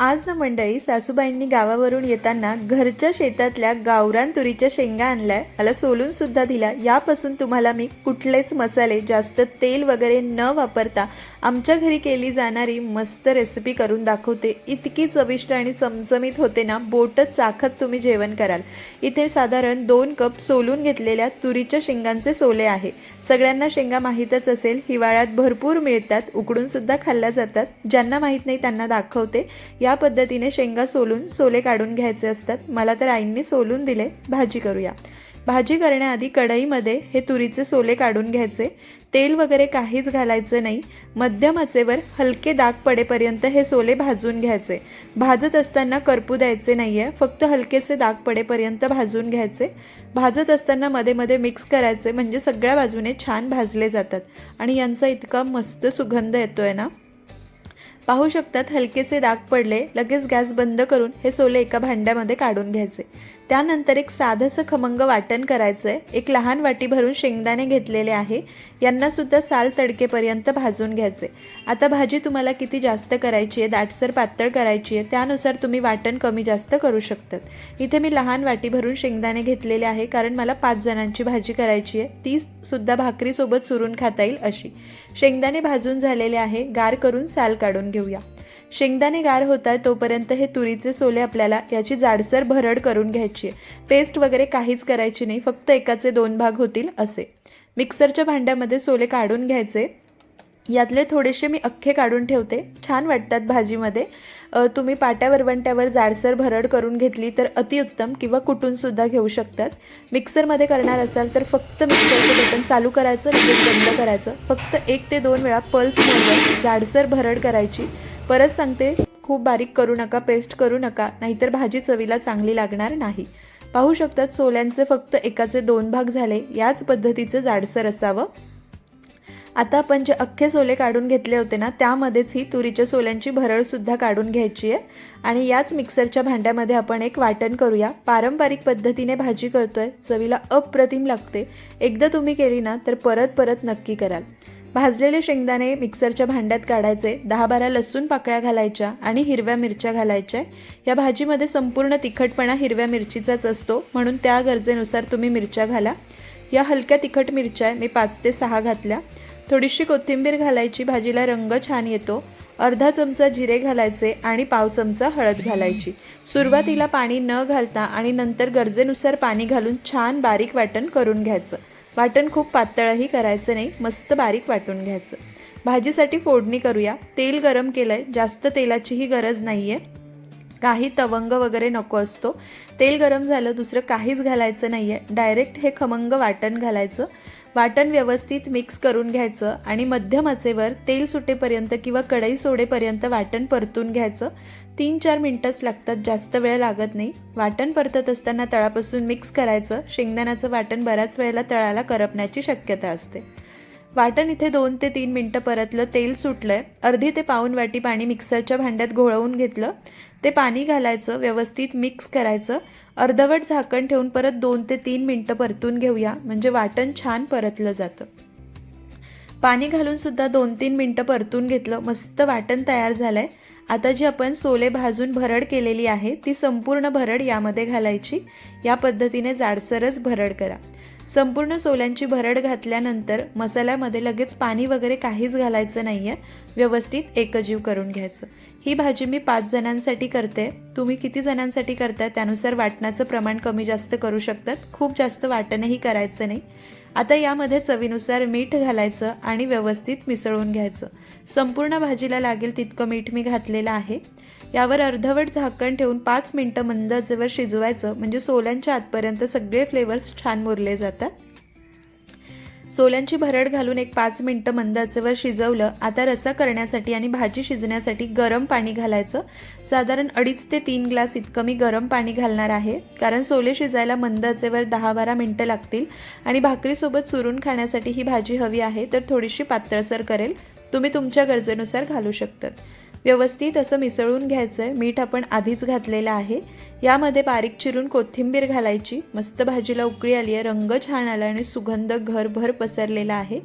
आज ना मंडळी सासूबाईंनी गावावरून येताना घरच्या शेतातल्या गावरान तुरीच्या शेंगा आणल्या. मला सोलून सुद्धा दिल्या यापासून तुम्हाला मी कुठलेच मसाले जास्त तेल वगैरे न वापरता आमच्या घरी केली जाणारी मस्त रेसिपी करून दाखवते. इतकी चविष्ट आणि चमचमीत होते ना बोटच चाखत तुम्ही जेवण कराल. इथे साधारण दोन कप सोलून घेतलेल्या तुरीच्या शेंगांचे सोले आहे. सगळ्यांना शेंगा माहीतच असेल हिवाळ्यात भरपूर मिळतात उकडून सुद्धा खाल्ल्या जातात. ज्यांना माहीत नाही त्यांना दाखवते. या पद्धतीने शेंगा सोलून सोले काढून घ्यायचे असतात. मला तर आईंनी सोलून दिले. भाजी करूया. भाजी करण्याआधी कढईमध्ये हे तुरीचे सोले काढून घ्यायचे. तेल वगैरे काहीच घालायचं नाही. मध्यम आचेवर हलके दाग पडेपर्यंत हे सोले भाजून घ्यायचे. भाजत असताना करपू द्यायचे नाही आहे फक्त हलकेसे दाग पडेपर्यंत भाजून घ्यायचे. भाजत असताना मध्ये मध्ये मिक्स करायचे. म्हणजे सगळ्या बाजूने छान भाजले जातात. आणि यांचा इतका मस्त सुगंध येतोय ना. पाहू शकतात हलकेसे दाग पडले लगेच गॅस बंद करून हे सोले एका भांड्यामध्ये काढून घ्यायचे. त्यानंतर एक साधंसं खमंग वाटण करायचं आहे एक लहान वाटी भरून शेंगदाणे घेतलेले आहे. यांनासुद्धा साल तडकेपर्यंत भाजून घ्यायचे आता भाजी तुम्हाला किती जास्त करायची आहे दाटसर पातळ करायची आहे त्यानुसार तुम्ही वाटण कमी जास्त करू शकतात. इथे मी लहान वाटी भरून शेंगदाणे घेतलेले आहे कारण मला पाच जणांची भाजी करायची आहे. तीसुद्धा भाकरीसोबत चुरून खाता येईल अशी. शेंगदाणे भाजून झालेले आहे गार करून साल काढून घेऊया. शेंगदाणे गार होत आहे तोपर्यंत हे तुरीचे सोले आपल्याला याची जाडसर भरड करून घ्यायची आहे. पेस्ट वगैरे काहीच करायची नाही फक्त एकाचे दोन भाग होतील असे. मिक्सरच्या भांड्यामध्ये सोले काढून घ्यायचे. यातले थोडेसे मी अख्खे काढून ठेवते. छान वाटतात भाजीमध्ये. तुम्ही पाट्या वरवंट्यावर जाडसर भरड करून घेतली तर अतिउत्तम किंवा कुटूनसुद्धा घेऊ शकतात. मिक्सरमध्ये करणार असाल तर फक्त मिक्सरचं बटन चालू करायचं लगेच बंद करायचं. फक्त एक ते दोन वेळा पल्स मोडवर जाडसर भरड करायची. परत सांगते खूप बारीक करू नका पेस्ट करू नका नाहीतर भाजी चवीला चांगली लागणार नाही. पाहू शकतात सोल्यांचे फक्त एकाचे दोन भाग झाले याच पद्धतीचं जाडसर असावं. आता आपण जे अख्खे सोले काढून घेतले होते ना त्यामध्येच ही तुरीच्या सोल्यांची भरळसुद्धा काढून घ्यायची आहे. आणि याच मिक्सरच्या भांड्यामध्ये आपण एक वाटण करूया. पारंपरिक पद्धतीने भाजी करतोय चवीला अप्रतिम लागते. एकदा तुम्ही केली ना तर परत परत नक्की कराल. भाजलेले शेंगदाणे मिक्सरच्या भांड्यात काढायचे दहा बारा लसूण पाकळ्या घालायच्या आणि हिरव्या मिरच्या घालायच्या. या भाजीमध्ये संपूर्ण तिखटपणा हिरव्या मिरचीचाच असतो म्हणून त्या गरजेनुसार तुम्ही मिरच्या घाला. या हलक्या तिखट मिरच्या मी पाच ते सहा घातल्या. थोडीशी कोथिंबीर घालायची भाजीला रंग छान येतो. अर्धा चमचा जिरे घालायचे आणि पाव चमचा हळद घालायची. सुरुवातीला पाणी न घालता आणि नंतर गरजेनुसार पाणी घालून छान बारीक वाटण करून घ्यायचं. वाटण खूप पातळही करायचं नाही मस्त बारीक वाटून घ्यायचं. भाजीसाठी फोडणी करूया. तेल गरम केलं आहे जास्त तेलाचीही गरज नाही आहे काही तवंग वगैरे नको असतो. तेल गरम झालं दुसरं काहीच घालायचं नाही आहे डायरेक्ट हे खमंग वाटण घालायचं. वाटण व्यवस्थित मिक्स करून घ्यायचं आणि मध्यम आचेवर तेल सुटेपर्यंत किंवा कढई सोडेपर्यंत वाटण परतून घ्यायचं. तीन चार मिनटंच लागतात जास्त वेळ लागत नाही. वाटण परतत असताना तळापासून मिक्स करायचं शेंगदाण्याचं वाटण बऱ्याच वेळेला तळाला करपण्याची शक्यता असते. वाटण इथे दोन ते तीन मिनटं परतलं तेल सुटलं आहे अर्धी ते पाऊन वाटी पाणी मिक्सरच्या भांड्यात घोळवून घेतलं. ते पाणी घालायचं व्यवस्थित मिक्स करायचं. अर्धवट झाकण ठेवून परत दोन ते तीन मिनटं परतून घेऊया म्हणजे वाटण छान परतलं जातं. पाणी घालून सुद्धा दोन तीन मिनटं परतून घेतलं. मस्त वाटण तयार झालं आहे आता जी आपण सोले भाजून भरड केलेली आहे ती संपूर्ण भरड यामध्ये घालायची. या पद्धतीने जाडसरच भरड करा. संपूर्ण सोल्यांची भरड घातल्यानंतर मसाल्यामध्ये लगेच पाणी वगैरे काहीच घालायचं नाही आहे व्यवस्थित एकजीव करून घ्यायचं. ही भाजी मी पाच जणांसाठी करते. तुम्ही किती जणांसाठी करताय त्यानुसार वाटणाचं प्रमाण कमी जास्त करू शकतात. खूप जास्त वाटणही करायचं नाही. आता यामध्ये चवीनुसार मीठ घालायचं आणि व्यवस्थित मिसळून घ्यायचं. संपूर्ण भाजीला लागेल तितकं मीठ मी घातलेलं आहे. यावर अर्धवट झाकण ठेवून पाच मिनटं मंद आचेवर शिजवायचं. म्हणजे सोल्यांच्या आतपर्यंत सगळे फ्लेवर्स छान मुरले जातात. सोल्यांची भरड घालून एक पाच मिनटं मंद आचेवर शिजवलं. आता रसा करण्यासाठी आणि भाजी शिजण्यासाठी गरम पाणी घालायचं. साधारण अडीच ते तीन ग्लास इतकं मी गरम पाणी घालणार आहे. कारण सोले शिजायला मंद आचेवर दहा बारा मिनटं लागतील. आणि भाकरीसोबत चुरून खाण्यासाठी ही भाजी हवी आहे तर थोडीशी पातळसर करेल. तुम्ही तुमच्या गरजेनुसार घालू शकतात. व्यवस्थित असं मिसळून घ्यायचं आहे मीठ आपण आधीच घातलेलं आहे. यामध्ये बारीक चिरून कोथिंबीर घालायची. मस्त भाजीला उकळी आली आहे. रंग छान आला आणि सुगंध घरभर पसरलेला आहे.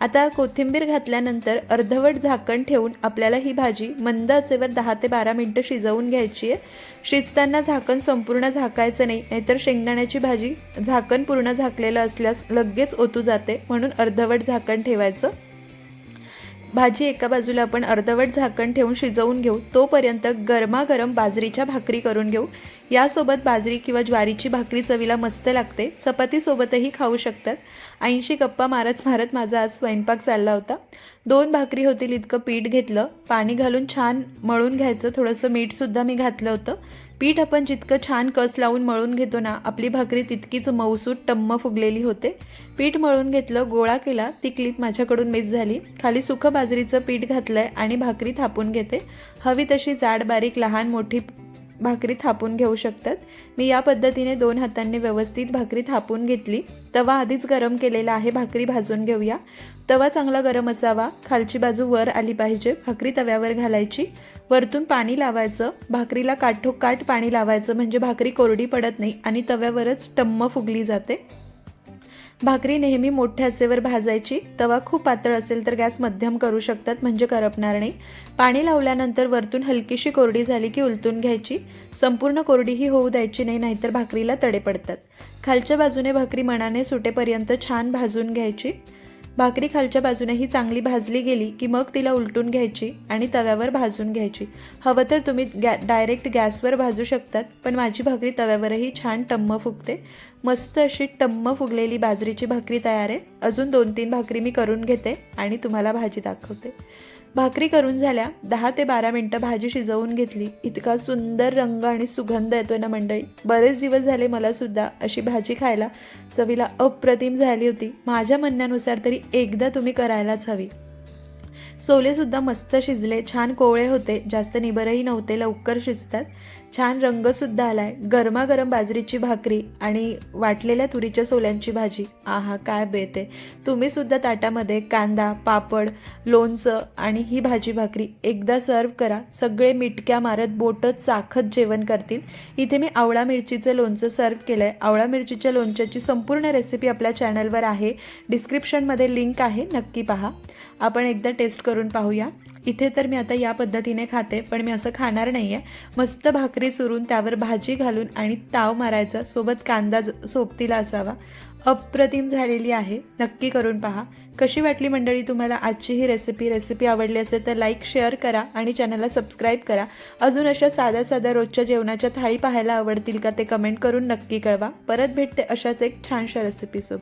आता कोथिंबीर घातल्यानंतर अर्धवट झाकण ठेवून आपल्याला ही भाजी मंद आचेवर दहा ते बारा मिनटं शिजवून घ्यायची आहे. शिजताना झाकण संपूर्ण झाकायचं नाही. नाहीतर शेंगदाण्याची भाजी झाकण पूर्ण झाकलेलं असल्यास लगेच ओतू जाते. म्हणून अर्धवट झाकण ठेवायचं. भाजी एका बाजूला आपण अर्धवट झाकण ठेवून शिजवून घेऊ. तोपर्यंत गरमागरम बाजरीच्या भाकरी करून घेऊ. यासोबत बाजरी किंवा ज्वारीची भाकरी चवीला मस्त लागते. चपातीसोबतही खाऊ शकतात. ऐंशी गप्पा मारत मारत माझा आज स्वयंपाक चालला होता. दोन भाकरी होतील इतकं पीठ घेतलं. पाणी घालून छान मळून घ्यायचं. थोडंसं मीठसुद्धा मी घातलं होतं. पीठ आपण जितकं छान कस लावून मळून घेतो ना आपली भाकरी तितकीच मऊसूट टम्म फुगलेली होते. पीठ मळून घेतलं गोळा केला ती क्लिप माझ्याकडून मिस झाली. खाली सुखं बाजरीचं पीठ घातलंय आणि भाकरी थापून घेते. हवी तशी जाड बारीक लहान मोठी भाकरी थापून घेऊ शकतात. मी या पद्धतीने दोन हातांनी व्यवस्थित भाकरी थापून घेतली. तवा आधीच गरम केलेला आहे भाकरी भाजून घेऊया. तवा चांगला गरम असावा. खालची बाजू वर आली पाहिजे भाकरी तव्यावर घालायची. वरतून पाणी लावायचं. भाकरीला काठोकाठ पाणी लावायचं म्हणजे भाकरी कोरडी पडत नाही आणि तव्यावरच टम्म फुगली जाते. भाकरी नेहमी मोठ्या आचेवर भाजायची तवा खूप पातळ असेल तर गॅस मध्यम करू शकतात म्हणजे करपणार नाही. पाणी लावल्यानंतर वरतून हलकीशी कोरडी झाली की उलटून घ्यायची. संपूर्ण कोरडीही होऊ द्यायची नाही नाहीतर भाकरीला तडे पडतात. खालच्या बाजूने भाकरी मनाने सुटेपर्यंत छान भाजून घ्यायची. भाकरी खालच्या बाजूनेही चांगली भाजली गेली की मग तिला उलटून घ्यायची आणि तव्यावर भाजून घ्यायची. हवं तर तुम्ही गॅ डायरेक्ट गॅसवर भाजू शकतात पण माझी भाकरी तव्यावरही छान टम्म फुगते. मस्त अशी टम्म फुगलेली बाजरीची भाकरी तयार आहे. अजून दोन तीन भाकरी मी करून घेते आणि तुम्हाला भाजी दाखवते. भाकरी करून झाल्या दहा ते बारा मिनटं भाजी शिजवून घेतली. इतका सुंदर रंग आणि सुगंध येतोय ना मंडळी. बरेच दिवस झाले मला सुद्धा अशी भाजी खायला चवीला अप्रतिम झाली होती. माझ्या म्हणण्यानुसार तरी एकदा तुम्ही करायलाच हवी. सोलेसुद्धा मस्त शिजले छान कोवळे होते जास्त निबरही नव्हते लवकर शिजतात. छान रंगसुद्धा आला आहे गरमागरम बाजरीची भाकरी आणि वाटलेल्या तुरीच्या सोल्यांची भाजी. आहा काय बेते तुम्हीसुद्धा ताटामध्ये कांदा पापड लोणचं आणि ही भाजी भाकरी एकदा सर्व करा. सगळे मिटक्या मारत बोटं चाखत जेवण करतील. इथे मी आवळा मिरचीचं लोणचं सर्व केलं आहे आवळा मिरचीच्या लोणच्याची संपूर्ण रेसिपी आपल्या चॅनलवर आहे. डिस्क्रिप्शनमध्ये लिंक आहे. नक्की पहा. आपण एकदा टेस्ट करून पाहूया. इथे तर मी आता या पद्धतीने खाते पण मी असं खाणार नाही आहे मस्त भाकरी चुरून त्यावर भाजी घालून आणि ताव मारायचा. सोबत कांदा सोबतीला असावा. अप्रतिम झालेली आहे. नक्की करून पहा. कशी वाटली मंडळी तुम्हाला आजची ही रेसिपी रेसिपी आवडली असेल तर लाईक शेअर करा आणि चॅनलला सबस्क्राईब करा. अजून अशा साध्या साध्या रोजच्या जेवणाच्या थाळी पाहायला आवडतील का ते कमेंट करून नक्की कळवा. परत भेटते अशाच एक छानशा रेसिपीसोबत